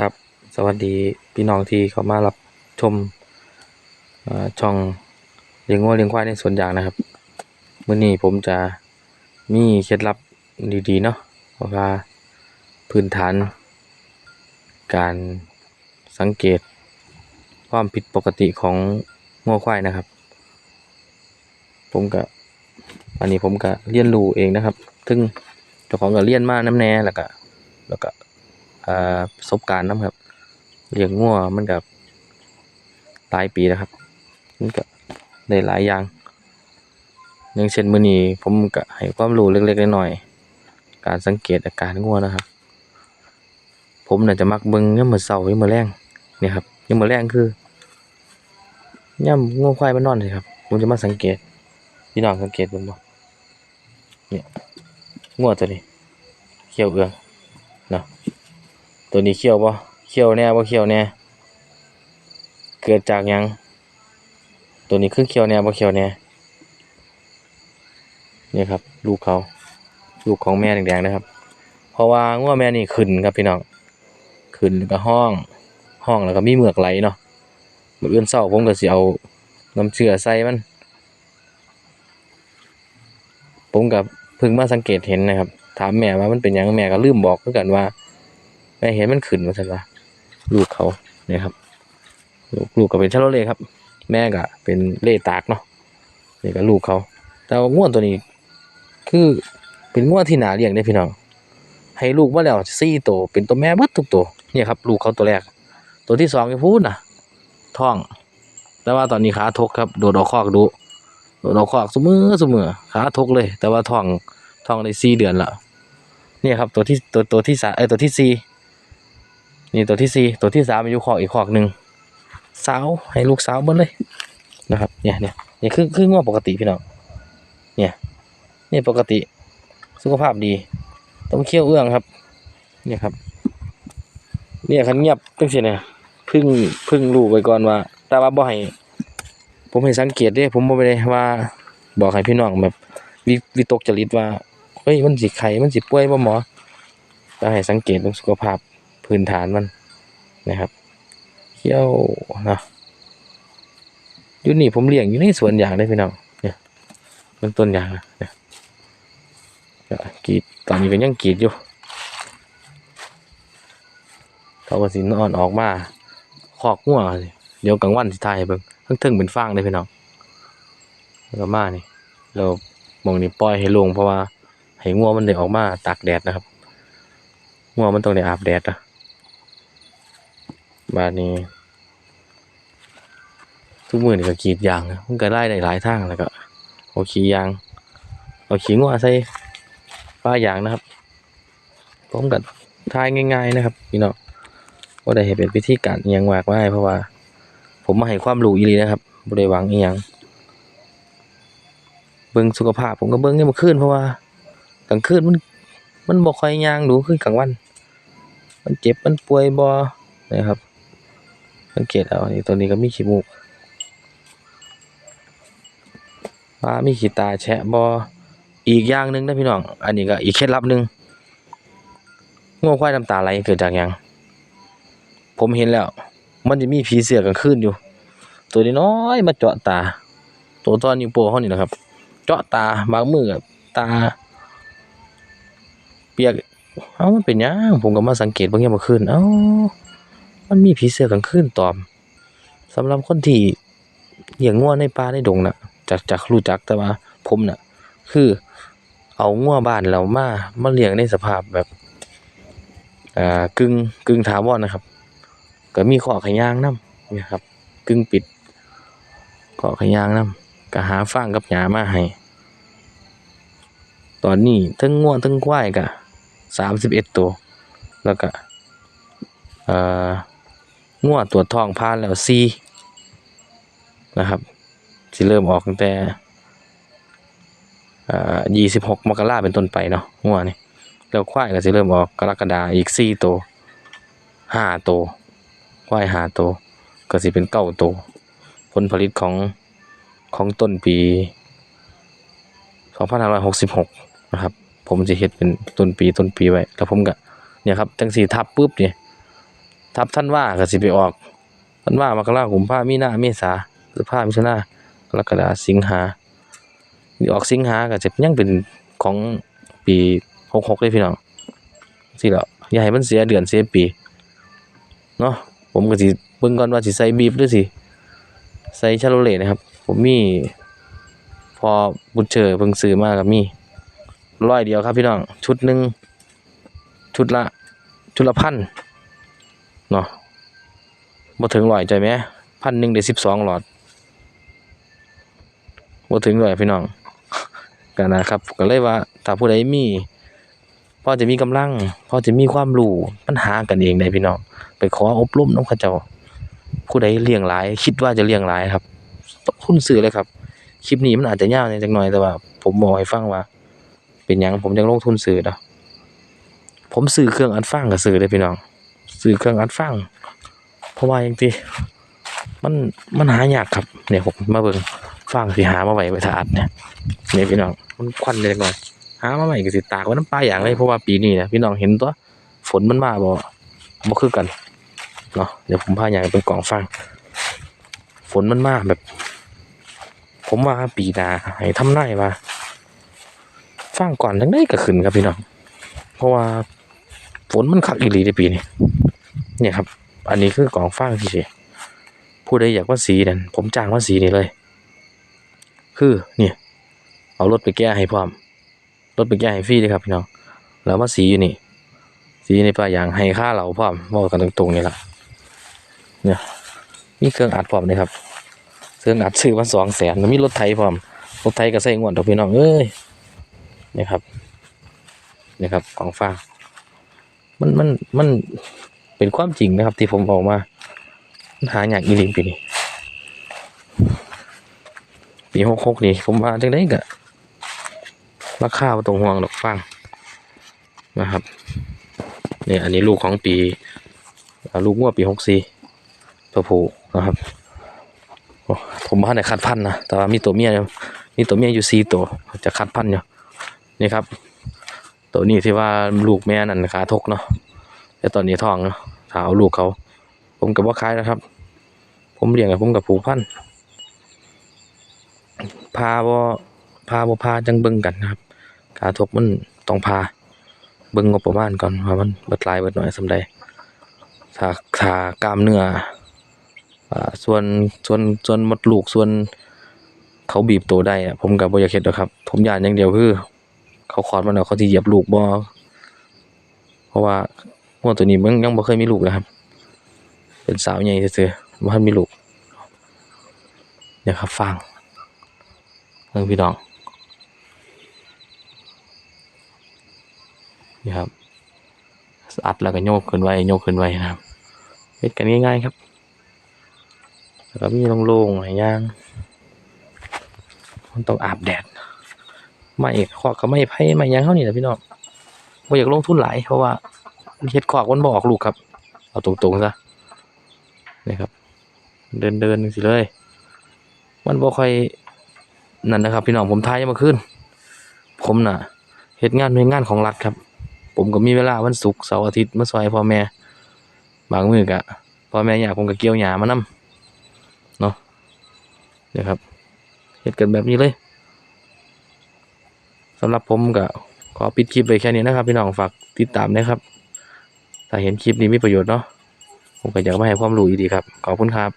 ครับ สวัสดีพี่น้องที่เข้ามารับชมช่องเลี้ยงวัวเลี้ยงควายในสวนยางนะครับเมื้อนี้ผมจะมีเคล็ดลับดีๆเนาะเพราะว่าพื้นฐาน การสังเกตความผิดปกติของงัวควายนะครับ ผมก็อันนี้ผมก็เรียนรู้เองนะครับ ซึ่งเจ้าของก็เรียนมาน้ำแน่แล้วก็แล้วก็ อ่าประสบการณ์นํครับเลี้ยงงัวมันก็หลายปีแล้วครับ มันก็ได้หลายอย่างอย่างเช่นมื้อนี้ผมก็ให้ความรู้เล็กๆน้อยๆการสังเกตอาการงัวนะครับ ผมน่ะจะมักเบิ่งยามมื้อเช้ายามมื้อแลงเนี่ยครับยามมื้อแลงคือยามงัวควายมันนอนนี่ครับผมจะมาสังเกต พี่น้องสังเกตเบิ่งบ่เนี่ยงัวตัวนี้เขียวเอือง ตัวนี้เขี้ยวบ่เขี้ยวแน่บ่เขี้ยวแน่เกิดจากยังตัวนี้คือเขี้ยวแน่บ่เขี้ยวแน่นี่ครับ ลูกเขา ลูกของแม่แดงๆนะครับ เพราะว่างัวแม่นี่ขึ้นครับพี่น้องขึ้นแล้วก็ห้องห้องแล้วก็มีเหมือกไหลเนาะมื้ออื่นเช้าผมก็สิเอาน้ำเชื่อใส่มันผมก็เพิ่งมาสังเกตเห็นนะครับ ถามแม่ว่ามันเป็นยังแม่ก็ลืมบอกคือกันว่า เห็นมันขึ้นมาซั่นว่าลูกเขาเนี่ยครับ ลูกลูกก็เป็นชาโลเล่ครับ แม่ก็เป็นเล่ตากเนาะนี่ก็ลูกเขา แต่ว่าง่วนตัวนี้ คือเป็นง่วนที่หนาเลี้ยงเด้พี่น้องให้ลูกมาแล้ว4ตัวเป็นตัวแม่เบิดทุกตัวเนี่ยครับ ลูกเขาตัวแรก ตัวที่สองอยู่พูดนะท้อง แต่ว่าตอนนี้ขาทกครับโดดออกคอกดูโดดออกคอกซุมือซุมือขาทกเลย แต่ว่าท้องท้องได้4เดือนล้วเนี่ยครับตัวที่ตัวตัวที่สามเอ้ตัวที่สี่ นี่ตัวที่สี่ตัวที่สามอยู่คอกอีกคอกหนึ่งสาวให้ลูกสาวเบิ้เลยนะครับเนี่ยเนี่ยเนี่ยคือคืองอปกติพี่น้องเนี่ยเนี่ยปกติสุขภาพดี ต้องเคี่ยวเอื้องครับ เนี่ยครับ เนี่ยคันเงียบตั้งสิเนี่ยพึ่งพึ่งรู้ไว้ก่อนว่า แต่ว่าบ่ให้ผมให้สังเกตเด้ผมบ่ได้ว่า บอกให้พี่น้องแบบวิวิตกจริตว่าเฮ้ยมันสิไข้มันสิป่วยบ่หมอแต่ให้สังเกตเรื่องสุขภาพ พื้นฐานมันนะครับเขี้ยวนะอยู่นี่ผมเลี้ยงอยู่ในสวนยางได้พี่น้องเนี่ยมันต้นยางนะเนี่ยกีดตอนนี้ก็ยังกีดอยู่เขาก็สินอ่อนออกมาคอกงัวสิเดี๋ยวกลางวันสิทายให้เบิ่งทั้งเทิงเป็นฟางเลยพี่น้องแล้วก็มานี่เรามองนี่ปล่อยให้ลงเพราะว่าให้งัวมันได้ออกมาตากแดดนะครับงัวมันต้องได้อาบแดดนะ บาดนี้ ทุกมือนี่ก็กรีดยางมันก็ไล่ได้หลายทางแล้วก็เอาขี้ยาง เอาขี้งัวใส่ป้ายางนะครับผมก็ทายง่าย ๆนะครับพี่น้องว่าได้ให้เป็นพิธีการยังมากมาเพราะว่า ผมมาให้ความรู้อีลีนะครับบ่ได้หวังอีหยังเบิ่งสุขภาพผมก็เบิ่งให้มันขึ้นเพราะว่ากลางคืนมันมันบ่ค่อยยางดูคือกลางวัน มันเจ็บมันป่วยบ่นะครับ สังเกตเอานี่ตัวนี้ก็มีขี้มูกว่ามีขี้ตาแฉะบออีกอย่างหนึ่งนะพี่น้อง อันนี้ก็อีกเคล็ดลับหนึ่งง่วงควายน้ำตาไหลเกิดจากยัง ผมเห็นแล้ว มันจะมีผีเสือกลางคืนอยู่ ตัวน้อยมาเจาะตา ตัวตอนนิ้วโป้งเขานี่นะครับ เจาะตาบางมือกับตา เปียก เอ้ามันเป็นยังผมก็มาสังเกตบางอย่างเมื่อคืนเอ้า มันมีผีเสื้อกลางคืนตอมสำหรับคนที่เลี้ยงงัวในป่าในดงน่ะจากจากรู้จักแต่ว่าผมน่ะ คือเอางัวบ้านเรามามาเลี้ยงในสภาพแบบอ่ากึ่งกึ่งถาวรนะครับ ก็มีขอขยางนำนะครับ กึ่งปิดขอขยางนำก็หาฟางกับหญ้ามาให้ตอนนี้ทั้งงัวทั้งควายก็31ตัว แล้วก็เอ่อ งัวตรวจทองผ่านแล้วซีนะครับสิเริ่มออกตั้งแต่ยี่สิบหกมกราเป็นต้นไปเนาะงัวนี่แล้วควายก็สิเริ่มออกกรกฎาอีกสี่ตัวห้าตัวควายห้าตัวก็สิเป็นเก้าตัวผลผลิตของของต้นปีสองพันห้าร้อยหกสิบหกนะครับ ผมจะเฮ็ดเป็นต้นปีต้นปีไว้ แล้วผมก็เนี่ยครับ จังสีทับปุ๊บเนี่ย ทับท่านว่าก็สิไปออกท่านว่ามกราคมพามีนาเมษาพฤษภามิถุนากรกฎาสิงหาสิออกสิงหาก็จะยังเป็นของปี66เลยพี่น้องสิแล้วอย่าให้มันเสียเดือนเสียปีเนาะผมก็สิเบิ่งก่อนว่าสิใส่บีบหรือสิใส่ชาโลเลนะครับ ผมมี พอบุญเชอเพิ่งซื้อมากับมีร้อยเดียวครับพี่น้องชุดหนึ่งชุดละชุดละพัน เนาะบ่ถึงร้อยใจไหมพันหนึ่งได้สิบสองหลอดบ่ถึงร้อยพี่น้องกันนะครับก็เลยว่าถ้าผู้ใดมีพ่อจะมีกำลังพ่อจะมีความรู้ปัญหากันเองได้พี่น้องไปขออบรมน้องเขาเจ้า ผู้ใดเลี้ยงหลาย คิดว่าจะเลี้ยงหลายครับต้องคุณซื้อเลยครับ คลิปนี้มันอาจจะยาวนิดจักหน่อยแต่ว่า ผมบอกให้ฟังว่า เป็นหยังผมจังลงทุนซื้อเนาะผมซื้อเครื่องอัดฟังก็ซื้อเลยพี่น้อง ซื้อเครื่องอัดฟังเพราะว่าจังซี่มันมันหายากครับเนี่ยผมมาเบิ่งฟังสิหามาไว้ไว้ถ้าอัดเนี่ยเนี่ยพี่น้องมันควันเลยกหน่อยหามาไว้ก็สิตากไว้น้ำปลาอย่างเลยเพราะว่าปีนี้นะพี่น้องเห็นตัวฝนมันมาบ่บ่คือกันเนาะเดี๋ยวผมพาอย่างเป็นกล่องฟัง ฝนมันมาแบบ ผมว่าปีนาให้ทำนายว่าฟังก่อนทั้งได้ก็ขึ้นครับพี่น้องเพราะว่าฝนมันคักอีหลีในปีนี้ เนี่ยครับ อันนี้คือกองฟางที่เฉยผู้ใดอยากว่าสีนั่นผมจ้างว่าสีนี่เลย คือเนี่ยเอารถไปแก้ให้พร้อมรถไปแก้ให้ฟรีเลยครับพี่น้องแล้วมาสีอยู่นี่ สีในป่ายางให้ค่าเราพร้อมบอกกันตรงๆนี่แหละเนี่ยมีเครื่องอัดพร้อมเลยครับ เครื่องอัดซื้อมาสองแสนแล้วมีรถไถพร้อมรถไถก็ใส่งวดดอกพี่น้องเอ้ยนี่ครับนี่ครับของฝากมันมันมัน เป็นความจริงนะครับ ที่ผมบอกมาหาอย่างอีลิงปีนี้ปีหกหกนี่ผมว่าจังได้กะราคาตรงห่วงดอกฟังนะครับเนี่ยอันนี้ลูกของปีลูกงัวปีหกสี่ตัวผู้นะครับผมว่าในคัดพันนะแต่ว่ามีตัวเมียมีตัวเมียอยู่สี่ตัวจะคัดพันอยู่นี่ครับ ตัวนี้ที่ว่าลูกแม่นั่นขาทกเนาะแต่ตอนนี้ท้องเนาะ ถ้าเอาลูกเขา ผมกับว่าคล้ายนะครับ ผมเลี้ยงกับผมกับผูกพันพาบ่พาบ่พาจังเบิ่งกันนะครับขาทกมันต้องพา เบิ่งงบประมาณก่อนว่ามันเบิดลายเบิดน้อยสำใดถ้าถ้ากล้ามเนื้ออ่าส่วนส่วนส่วนมดลูกส่วนเขาบีบตัวได้อะผมก็บ่อยากเฮ็ดหรอกครับ ผมยานอย่างเดียวคือ เขาคลอดมาแล้วเขาสิเหยียบลูกบ่เพราะว่า งัวตัวนี้มันยังบ่เคยมีลูกนะครับ เป็นสาวใหญ่ซื่อบ่ทันมีลูกเนี่ยครับฟางเบิ่งพี่น้องนี่ครับอัดแล้วก็โยกขึ้นไว้โยกขึ้นไว้นะครับเฮ็ดกันง่ายๆครับแล้วก็มีโล่งๆหลายอย่างมันต้องอาบแดดไม่ขอกก็ไม่ไผ่ไม่ยังเท่านี้แหละพี่น้องบ่อยากลงทุนหลายเพราะว่า เฮ็ดขอกมันบอกลูกครับ เอาตรงๆซะนี่ครับ เดินเดินสิเลย มันบ่ค่อยนั่นนะครับ พี่น้องผมทายยังมาขึ้น ผมน่ะเฮ็ดงานหน่วยงานของรัฐครับ ผมก็มีเวลาวันศุกร์เสาร์อาทิตย์มาซอยพ่อแม่ บางมื้อก็พ่อแม่อยากผมก็เกี่ยวหญ้ามานํเนาะนี่ครับเห็ดกันแบบนี้เลยสำหรับผมก็ขอปิดคลิปไปแค่นี้นะครับ พี่น้องฝากติดตามนะครับ ถ้าเห็นคลิปนี้มีประโยชน์เนาะผมก็อยากมาให้ความรู้อีกดีครับ ขอบคุณครับ